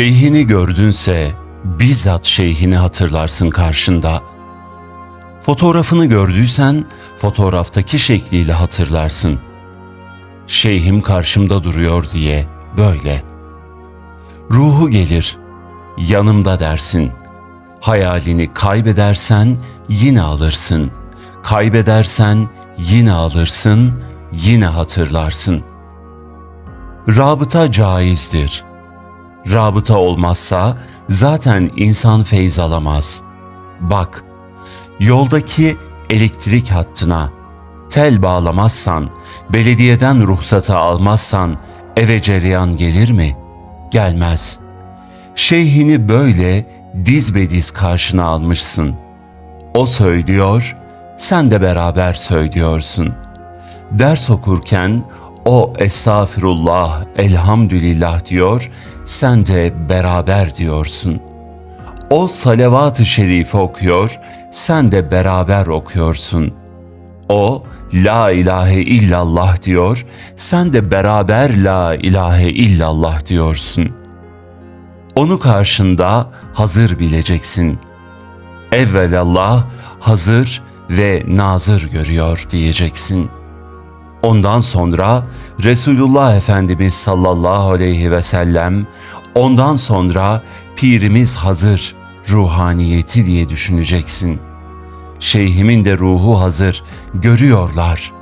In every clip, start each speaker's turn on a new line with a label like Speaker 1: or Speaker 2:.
Speaker 1: Şeyhini gördünse bizzat şeyhini hatırlarsın karşında. Fotoğrafını gördüysen fotoğraftaki şekliyle hatırlarsın. Şeyhim karşımda duruyor diye böyle. Ruhu gelir, yanımda dersin. Hayalini kaybedersen yine alırsın. Kaybedersen yine alırsın, yine hatırlarsın. Rabıta caizdir. Rabıta olmazsa zaten insan feyz alamaz. Bak, yoldaki elektrik hattına tel bağlamazsan, belediyeden ruhsatı almazsan eve cereyan gelir mi? Gelmez. Şeyhini böyle diz be diz karşına almışsın. O söylüyor, sen de beraber söylüyorsun. Ders okurken o estağfirullah, elhamdülillah diyor, sen de beraber diyorsun. O salavat-ı şerifi okuyor, sen de beraber okuyorsun. O la ilahe illallah diyor, sen de beraber la ilahe illallah diyorsun. Onu karşında hazır bileceksin. Evvelallah hazır ve nazır görüyor diyeceksin.'' Ondan sonra Resulullah Efendimiz sallallahu aleyhi ve sellem, ondan sonra pirimiz hazır, ruhaniyeti diye düşüneceksin. Şeyhimin de ruhu hazır, görüyorlar.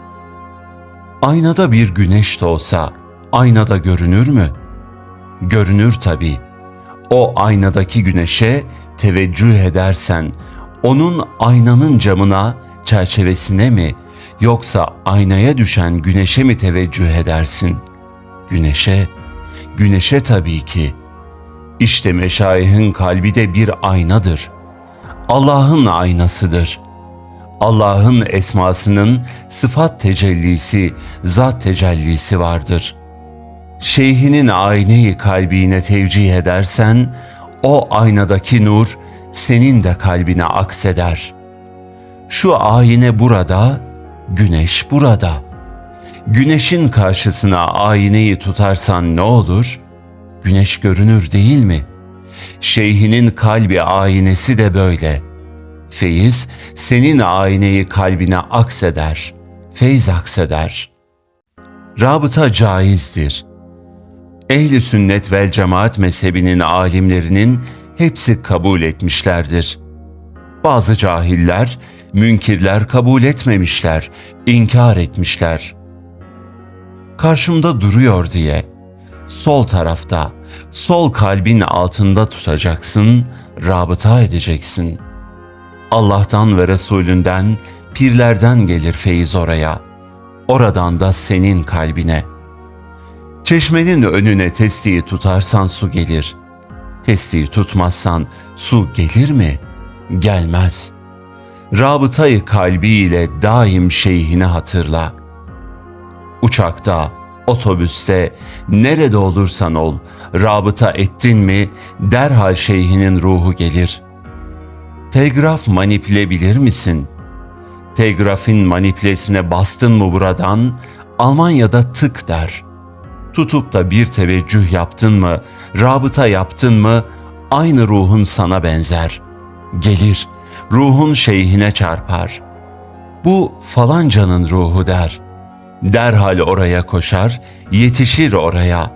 Speaker 1: Aynada bir güneş de olsa, aynada görünür mü? Görünür tabii. O aynadaki güneşe teveccüh edersen, onun aynanın camına, çerçevesine mi, Yoksa aynaya düşen güneşe mi teveccüh edersin? Güneşe, güneşe tabii ki. İşte meşayihin kalbi de bir aynadır. Allah'ın aynasıdır. Allah'ın esmasının sıfat tecellisi, zat tecellisi vardır. Şeyhinin ayneyi kalbine tevcih edersen, o aynadaki nur senin de kalbine akseder. Şu ayine burada, Güneş burada. Güneşin karşısına ayneyi tutarsan ne olur? Güneş görünür değil mi? Şeyhinin kalbi aynesi de böyle. Feyiz senin ayneyi kalbine akseder. Feyz akseder. Rabıta caizdir. Ehli sünnet vel cemaat mezhebinin alimlerinin hepsi kabul etmişlerdir. Bazı cahiller münkirler kabul etmemişler, inkar etmişler. Karşımda duruyor diye sol tarafta, sol kalbin altında tutacaksın, rabıta edeceksin. Allah'tan ve Resulünden, pirlerden gelir feyiz oraya. Oradan da senin kalbine. Çeşmenin önüne testiyi tutarsan su gelir. Testiyi tutmazsan su gelir mi? Gelmez.'' Rabıtayı kalbiyle daim şeyhini hatırla. Uçakta, otobüste, nerede olursan ol, rabıta ettin mi derhal şeyhinin ruhu gelir. Telgraf manipüle bilir misin? Telgrafin manipülesine bastın mı buradan, Almanya'da tık der. Tutup da bir teveccüh yaptın mı, rabıta yaptın mı, aynı ruhun sana benzer. Gelir.'' Ruhun şeyhine çarpar. Bu falancanın ruhu der. Derhal oraya koşar, yetişir oraya.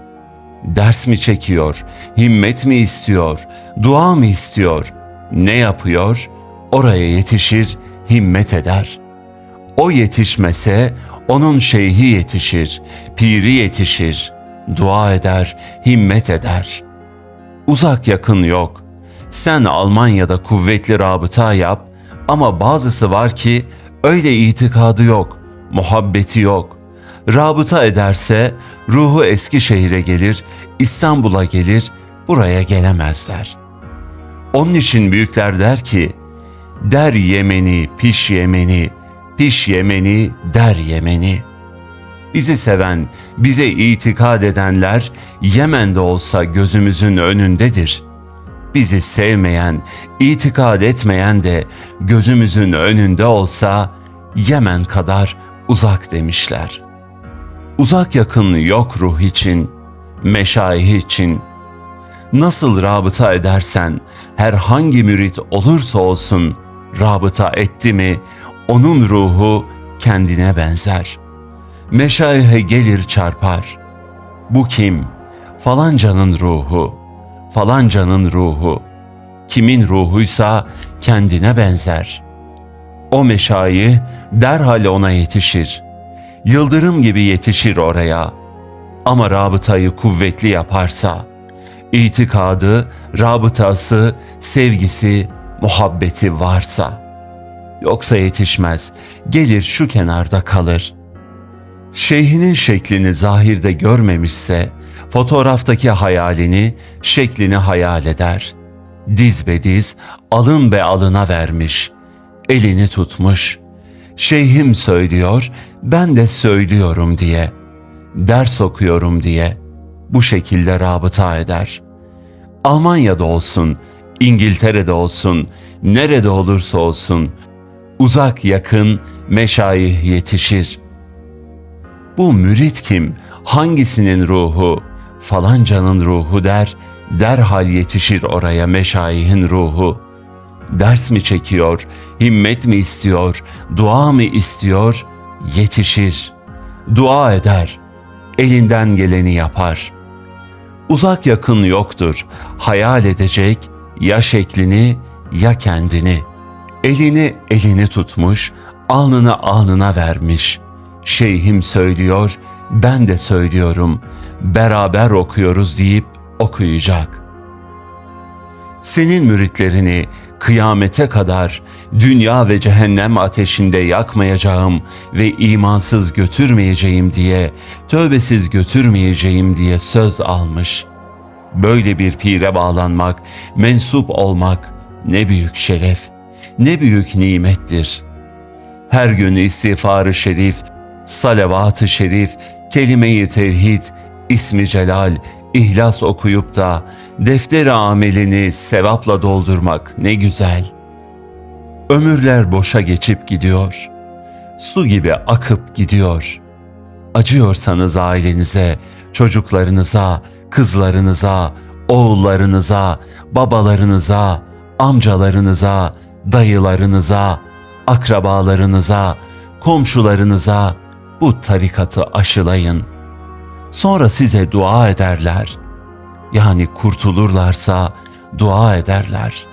Speaker 1: Ders mi çekiyor, himmet mi istiyor, dua mı istiyor? Ne yapıyor? Oraya yetişir, himmet eder. O yetişmese onun şeyhi yetişir, piri yetişir, dua eder, himmet eder. Uzak yakın yok, sen Almanya'da kuvvetli rabıta yap ama bazısı var ki öyle itikadı yok, muhabbeti yok. Rabıta ederse ruhu Eskişehir'e gelir, İstanbul'a gelir, buraya gelemezler. Onun için büyükler der ki, der Yemeni, piş Yemeni, piş Yemeni, der Yemeni. Bizi seven, bize itikad edenler Yemen'de olsa gözümüzün önündedir.'' Bizi sevmeyen, itikad etmeyen de gözümüzün önünde olsa Yemen kadar uzak demişler. Uzak yakın yok ruh için, meşayih için. Nasıl rabıta edersen herhangi mürit olursa olsun rabıta etti mi onun ruhu kendine benzer. Meşayihe gelir çarpar. Bu kim? Falancanın ruhu. Falancanın ruhu. Kimin ruhuysa kendine benzer. O meşayi derhal ona yetişir. Yıldırım gibi yetişir oraya. Ama rabıtayı kuvvetli yaparsa, itikadı, rabıtası, sevgisi, muhabbeti varsa, yoksa yetişmez, gelir şu kenarda kalır. Şeyhinin şeklini zahirde görmemişse, fotoğraftaki hayalini, şeklini hayal eder. Diz be diz, alın be alına vermiş. Elini tutmuş. Şeyhim söylüyor, ben de söylüyorum diye. Ders okuyorum diye. Bu şekilde rabıta eder. Almanya'da olsun, İngiltere'de olsun, nerede olursa olsun, uzak yakın meşayih yetişir. Bu mürit kim? Hangisinin ruhu? Falancanın ruhu der, derhal yetişir oraya meşayihin ruhu. Ders mi çekiyor, himmet mi istiyor, dua mı istiyor? Yetişir. Dua eder, elinden geleni yapar. Uzak yakın yoktur, hayal edecek ya şeklini ya kendini. Elini elini tutmuş, alnını alnına vermiş. Şeyhim söylüyor, ben de söylüyorum. Beraber okuyoruz deyip okuyacak. Senin müritlerini kıyamete kadar dünya ve cehennem ateşinde yakmayacağım ve imansız götürmeyeceğim diye, tövbesiz götürmeyeceğim diye söz almış. Böyle bir pire bağlanmak, mensup olmak ne büyük şeref, ne büyük nimettir. Her gün istiğfarı şerif, salavat-ı şerif, kelime-i tevhid, ismi celal, ihlas okuyup da defter amelini sevapla doldurmak ne güzel. Ömürler boşa geçip gidiyor. Su gibi akıp gidiyor. Acıyorsanız ailenize, çocuklarınıza, kızlarınıza, oğullarınıza, babalarınıza, amcalarınıza, dayılarınıza, akrabalarınıza, komşularınıza bu tarikatı aşılayın. Sonra size dua ederler. Yani kurtulurlarsa dua ederler.''